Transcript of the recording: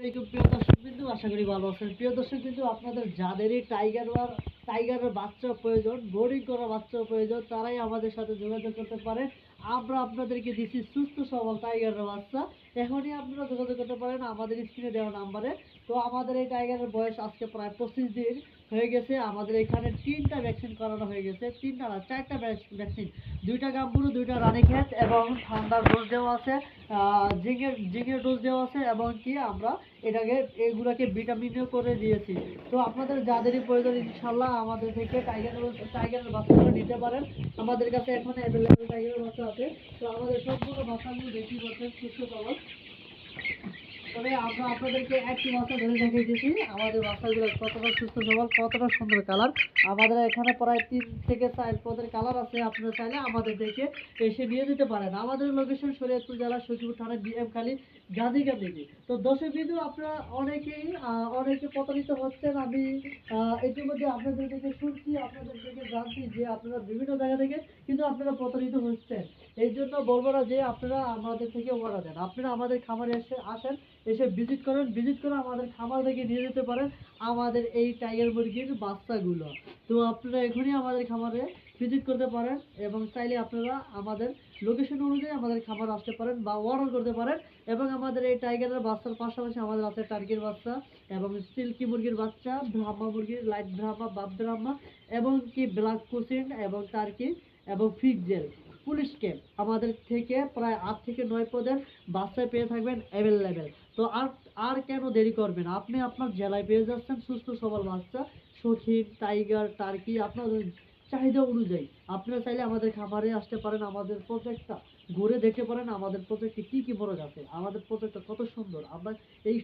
প্রিয় দর্শক বিন্দু, আশা করি ভালো আছেন। প্রিয় দর্শক কিন্তু আপনাদের যাদেরই টাইগার ওয়ার টাইগারের বাচ্চা প্রয়োজন বোর্ডিং করা বাচ্চা প্রয়োজন, তারাই আমাদের সাথে যোগাযোগ করতে পারে। আমরা আপনাদেরকে দিচ্ছি সুস্থ সবল টাইগারের বাচ্চা। এখনই আপনারা যোগাযোগ করতে পারেন আমাদের স্ক্রিনে দেওয়া নাম্বারে তো আমাদের এই টাইগারের বয়স আজকে প্রায় পঁচিশ দিন হয়ে গেছে। আমাদের এখানে তিনটা ভ্যাকসিন করানো হয়ে গেছে। তিনটা না চারটা ভ্যাকসিন দুইটা গাম্বুরু দুইটা রানীক্ষেত এবং ঠান্ডার ডোজ দেওয়া আছে আহ, জিঙ্কের জিঙ্কের ডোজ দেওয়া আছে এবং কি আমরা এটাকে এগুলাকে ভিটামিনও করে দিয়েছি। তো আপনাদের যাদেরই প্রয়োজন ইনশাল্লাহ আমাদের থেকে টাইগার টাইগারের বাচ্চাগুলো নিতে পারেন। আমাদের কাছে এখন অ্যাভেলেবেল টাইপের ভাষা আছে। তো আমাদের সবগুলো ভাষা নিয়ে বেশি বলতে সুস্থ সবল তবে আমরা আপনাদেরকে একটি বাচ্চা ধরে দেখিয়ে দিয়েছি আমাদের বাচ্চাগুলো কতটা সুস্থ সবল, কতটা সুন্দর কালার। আমাদের এখানে প্রায় তিন থেকে চার পদের কালার আছে, আপনারা চাইলে আমাদের দেখে এসে নিয়ে যেতে পারেন। আমাদের লোকেশন শরীয়তপুর জেলা সচিব থানা ডিএম খালি গাজীকা থেকে। তো দর্শক বিন্দু, আপনারা অনেকেই অনেকে প্রতারিত হচ্ছেন। আমি ইতিমধ্যে আপনাদের থেকে শুনছি, আপনাদের থেকে জানছি যে আপনারা বিভিন্ন জায়গা থেকে কিন্তু আপনারা প্রতারিত হচ্ছেন। এই জন্য বলব না যে আপনারা আমাদের থেকে অর্ডার দেন। আপনারা আমাদের খামারে এসে আসেন এসে ভিজিট করেন ভিজিট করে আমাদের খামার থেকে নিয়ে যেতে পারেন আমাদের এই টাইগার মুরগির বাচ্চাগুলো। তো আপনারা এখনই আমাদের খামারে ভিজিট করতে পারেন এবং চাইলে আপনারা আমাদের লোকেশন অনুযায়ী আমাদের খামার আসতে পারেন বা অর্ডার করতে পারেন এবং আমাদের এই টাইগারের বাচ্চার পাশাপাশি আমাদের আছে টার্কির বাচ্চা এবং সিল্কি মুরগির বাচ্চা, ব্রাহ্মা মুরগির লাইট ব্রাহ্মা, বাপ ব্রাহ্মা এবং কি ব্ল্যাক কুসিন এবং টার্কি এবং ফিক্সেল পুলিশ ক্যাম্প আমাদের থেকে প্রায় আট থেকে নয় পদের বাচ্চা পেয়ে থাকবেন অ্যাভেলেবেল তো আর আর কেন দেরি করবেন? আপনি আপনার জেলায় পেয়ে যাচ্ছেন সুস্থ সবল বাচ্চা সখীন টাইগার টার্কি আপনাদের চাহিদা অনুযায়ী। আপনারা চাইলে আমাদের খামারে আসতে পারেন, আমাদের প্রজেক্টটা ঘুরে দেখতে পারেন আমাদের প্রজেক্টে কি কি বড় আছে আমাদের প্রজেক্টটা কত সুন্দর। আমরা এই